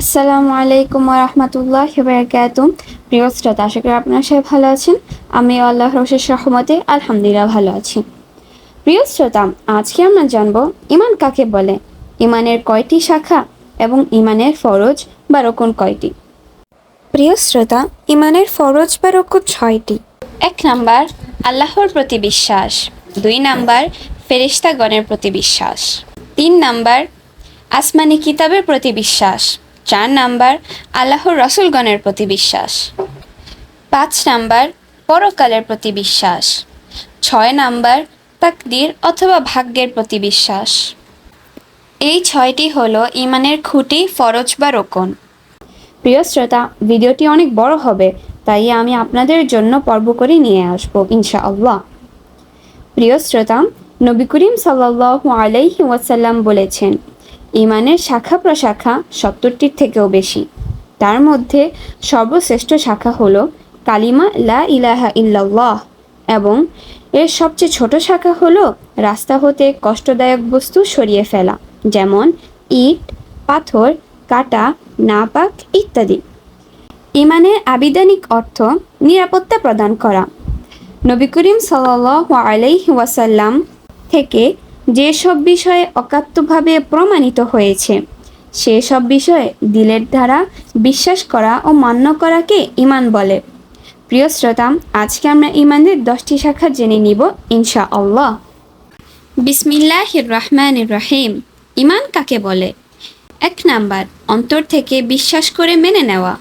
আসসালামু আলাইকুম রহমতুল্লাহ বারকাতুম প্রিয় শ্রোতা আশা করি আপনারা সবাই ভালো আছেন। আমি আল্লাহ রশেষ রহমতে আলহামদুলিল্লাহ ভালো আছি। প্রিয় শ্রোতা আজকে আমরা জানব ইমান কাকে বলে? ইমানের কয়টি শাখা এবং ইমানের ফরজ বা রকম কয়টি? প্রিয় শ্রোতা ইমানের ফরজ বা রকম ছয়টি। এক নাম্বার আল্লাহর প্রতি বিশ্বাস। দুই নাম্বার ফেরিস্তাগণের প্রতি বিশ্বাস। তিন নাম্বার আসমানি কিতাবের প্রতি বিশ্বাস। চার নাম্বার, আল্লাহর রসুলগণের প্রতি বিশ্বাস। পাঁচ নাম্বার, পরকালের প্রতি বিশ্বাস। ছয় নাম্বার, তাকদির অথবা ভাগ্যের প্রতি বিশ্বাস। এই ছয়টি হলো ইমানের খুঁটি, ফরজ বা রোকন। প্রিয় শ্রোতা, ভিডিওটি অনেক বড় হবে, তাই আমি আপনাদের জন্য পর্ব করে নিয়ে আসব, ইনশাআল্লাহ। প্রিয় শ্রোতা, নবী করিম সাল্লাল্লাহু আলাইহি ওয়াসাল্লাম বলেছেন ইমানের শাখা প্রশাখা সত্তরটির থেকেও বেশি। তার মধ্যে সর্বশ্রেষ্ঠ শাখা হলো কালিমা লা ইলাহা ইল্লাল্লাহ এবং এর সবচেয়ে ছোট শাখা হলো রাস্তা হতে কষ্টদায়ক বস্তু সরিয়ে ফেলা, যেমন ইট, পাথর, কাটা, নাপাক ইত্যাদি। ইমানের আবিধানিক অর্থ নিরাপত্তা প্রদান করা। নবী করিম সাল্লাহ আলাইহি ওয়াসাল্লাম থেকে যেসব বিষয়ে অকাত্যভাবে প্রমাণিত হয়েছে, সেসব বিষয়ে দিলের দ্বারা বিশ্বাস করা ও মান্য করাকে ইমান বলে। প্রিয় শ্রোতা, আজকে আমরা ইমানের দশটি শাখা জেনে নিব ইনশা আল্লাহ বিসমিল্লাহ রহমান রহিম ইমান কাকে বলে? এক নাম্বার, অন্তর থেকে বিশ্বাস করে মেনে নেওয়া।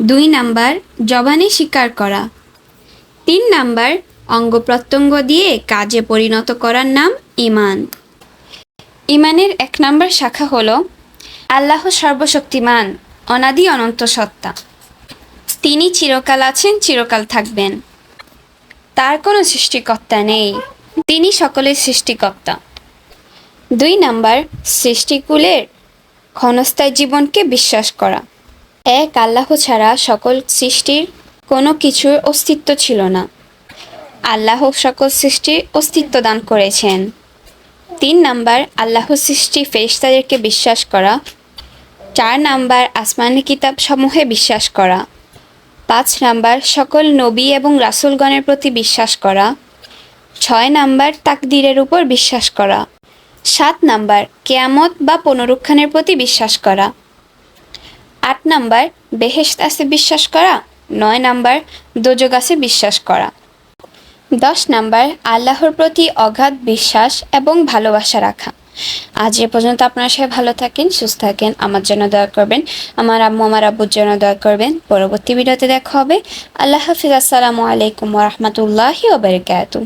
দুই নাম্বার, জবানে স্বীকার করা। তিন নাম্বার অঙ্গ প্রত্যঙ্গ দিয়ে কাজে পরিণত করার নাম ইমান ইমানের এক নম্বর শাখা হল আল্লাহ সর্বশক্তিমান, অনাদি অনন্ত সত্তা। তিনি চিরকাল আছেন, চিরকাল থাকবেন। তার কোনো সৃষ্টিকর্তা নেই। তিনি সকলের সৃষ্টিকর্তা। দুই নাম্বার, সৃষ্টিকুলের ক্ষণস্থায়ী জীবনকে বিশ্বাস করা। এক, আল্লাহ ছাড়া সকল সৃষ্টির কোনো কিছুর অস্তিত্ব ছিল না। আল্লাহ সকল সৃষ্টির অস্তিত্ব দান করেছেন। তিন নাম্বার, আল্লাহ সৃষ্টি ফেরিস্তাদেরকে বিশ্বাস করা। চার নাম্বার, আসমানি কিতাব সমূহে বিশ্বাস করা। পাঁচ নাম্বার, সকল নবী এবং রাসুলগণের প্রতি বিশ্বাস করা। ছয় নাম্বার, তাকদিরের উপর বিশ্বাস করা। সাত নাম্বার, কেয়ামত বা পুনরুত্থানের প্রতি বিশ্বাস করা। আট নাম্বার, বেহেশত আছে বিশ্বাস করা। নয় নাম্বার, দোজক আছে বিশ্বাস করা। দশ নাম্বার, আল্লাহর প্রতি অগাধ বিশ্বাস এবং ভালোবাসা রাখা। আজ এ পর্যন্ত আপনার সবাই ভালো থাকেন, সুস্থ থাকেন। আমার জন্য দয়া করবেন, আমার আম্মু, আমার আব্বুর জন্য দয়া করবেন। পরবর্তী ভিডিওতে দেখা হবে। আল্লাহ হাফিজ। আসসালামু আলাইকুম রহমতুল্লাহি ওবরকাতুহ